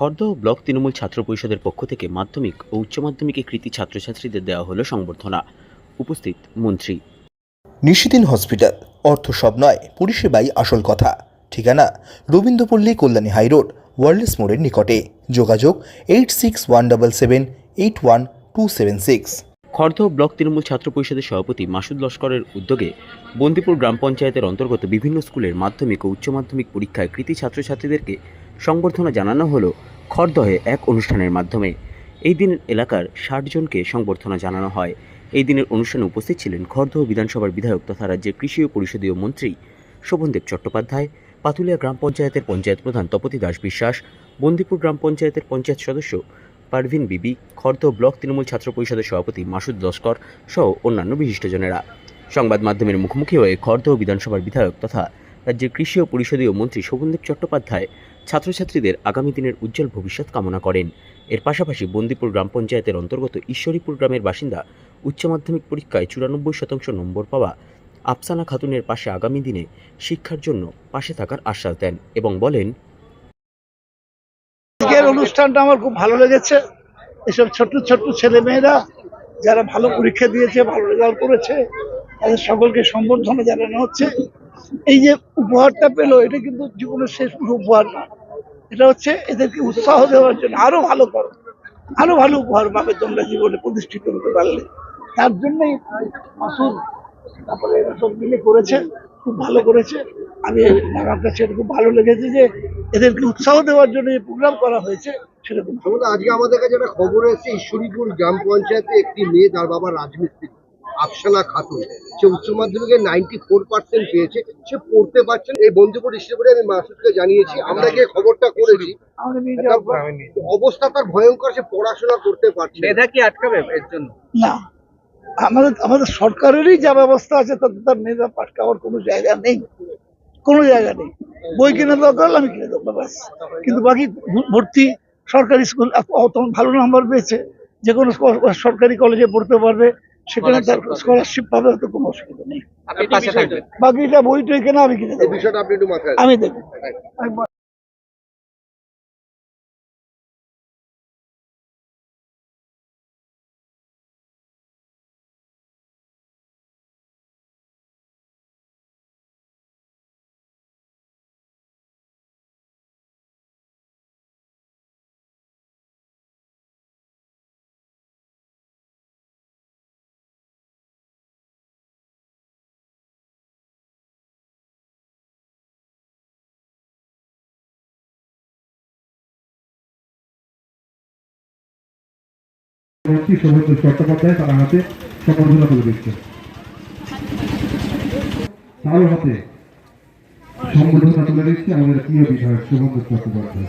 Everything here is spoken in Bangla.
খর্দহ ব্লক তৃণমূল ছাত্র পরিষদের পক্ষ থেকে মাধ্যমিক ও উচ্চ মাধ্যমিকে কৃতি ছাত্রছাত্রীদের দেওয়া হলো সংবর্ধনা। উপস্থিত মন্ত্রী। নিশিদিন হসপিটাল অর্থ সব নয় পরিষেবাই আসল কথা। ঠিকানা রবীন্দ্রপল্লী কল্যাণী হাইরোড ওয়ার্ল্ডস মোড়ের নিকটে। যোগাযোগ eight six one double seven eight one two seven six. Khardah block Trinamool ছাত্র পরিষদের সভাপতি মাসুদ লস্করের উদ্যোগে বন্দিপুর গ্রাম পঞ্চায়েতের অন্তর্গত বিভিন্ন স্কুলের মাধ্যমিক ও উচ্চ মাধ্যমিক পরীক্ষায় কৃতি ছাত্রছাত্রীদেরকে সংবর্ধনা জানানো হলো খর্দহে এক অনুষ্ঠানের মাধ্যমে এই দিন এলাকার ষাট জনকে সংবর্ধনা জানানো হয়। এই দিনের অনুষ্ঠানে উপস্থিত ছিলেন খর্দহ বিধানসভার বিধায়ক তথা রাজ্যের কৃষি ও পরিষদীয় মন্ত্রী শোভনদেব চট্টোপাধ্যায়, পাতুলিয়া গ্রাম পঞ্চায়েতের পঞ্চায়েত প্রধান তপতি দাস বিশ্বাস, বন্দিপুর গ্রাম পঞ্চায়েতের পঞ্চায়েত সদস্য পারভিন বিবি, খর্দ ব্লক তৃণমূল ছাত্র পরিষদের সভাপতি মাসুদ লস্কর সহ অন্যান্য বিশিষ্টজনেরা। সংবাদ মাধ্যমের মুখোমুখি হয়ে খর্দ বিধানসভার বিধায়ক তথা রাজ্যের কৃষি ও পরিষদীয় মন্ত্রী শোভনদেব চট্টোপাধ্যায় ছাত্রছাত্রীদের আগামী দিনের উজ্জ্বল ভবিষ্যৎ কামনা করেন। এর পাশাপাশি বন্দিপুর গ্রাম পঞ্চায়েতের অন্তর্গত ঈশ্বরীপুর গ্রামের বাসিন্দা উচ্চ মাধ্যমিক পরীক্ষায় চুরানব্বই শতাংশ নম্বর পাওয়া আফসানা খাতুনের পাশে আগামী দিনে শিক্ষার জন্য পাশে থাকার আশ্বাস দেন এবং বলেন অনুষ্ঠানটা আমার খুব ভালো লেগেছে। এসব ছোট্ট ছোট্ট ছেলে মেয়েরা যারা ভালো পরীক্ষা দিয়েছে, ভালো রেজাল্ট করেছে, তাদের সকলকে সম্বর্ধনা জানানো হচ্ছে। এই যে উপহারটা পেল, এটা কিন্তু জীবনের শেষ উপহার না। এটা হচ্ছে এদেরকে উৎসাহ দেওয়ার জন্য আরও ভালো করো আরও ভালো উপহার পাবে তোমরা জীবনে প্রতিষ্ঠিত হতে পারলে। তার জন্যই মাসুদ তারপরে এরা সব মিলে করেছে, খুব ভালো করেছে। আমি আমার কাছে খুব ভালো লেগেছে যে এদেরকে উৎসাহ দেওয়ার জন্য যে প্রোগ্রাম করা হয়েছে ভালো। আমাদের আজকে আমাদের কাছে একটা খবর এসেছে, ঈশ্বরীপুর গ্রাম পঞ্চায়েতে একটি মেয়ে, তার বাবা রাজমিস্ত্রি। আফসানা খাতুন। সে উচ্চ মাধ্যমিকে নাইনটি ফোর পার্সেন্ট পেয়েছে। সে পড়তে পারছেন এই বন্ধুপুর ঈশ্বরপুরে আমি মাসুদকে জানিয়েছি। আমরা গিয়ে খবরটা করেছি। অবস্থা তার ভয়ঙ্কর সে পড়াশোনা করতে পারছে। মেধা কি আটকাবে এর জন্য? না। আমাদের আমাদের সরকারেরই যা ব্যবস্থা আছে তাতে তার মেয়েরা পাঠ খাওয়ার কোনো জায়গা নেই। কোনো জায়গা নেই। বই কিনে দরকার আমি কিনে দেবো ব্যাস। কিন্তু বাকি ভ- ভর্তি সরকারি স্কুল তখন ভালো নাম্বার পেয়েছে। যে কোনো সরকারি কলেজে পড়তে পারবে। সেখানে তার স্কলারশিপ পাবে তো কোনো অসুবিধা নেই। বাকিটা বই টই কেনা আমি কিনে দেবো। বিষয়টা আপনি একটু মাথায় রাখবেন। আমি দেবো মন্ত্রী সৌগত চট্টোপাধ্যায়, তার হাতে সম্বর্ধনা তুলে দিচ্ছে। তার হাতে সম্বর্ধনা তুলে দিচ্ছে আমাদের প্রিয় বিধায়ক Subandha Chattopadhyay.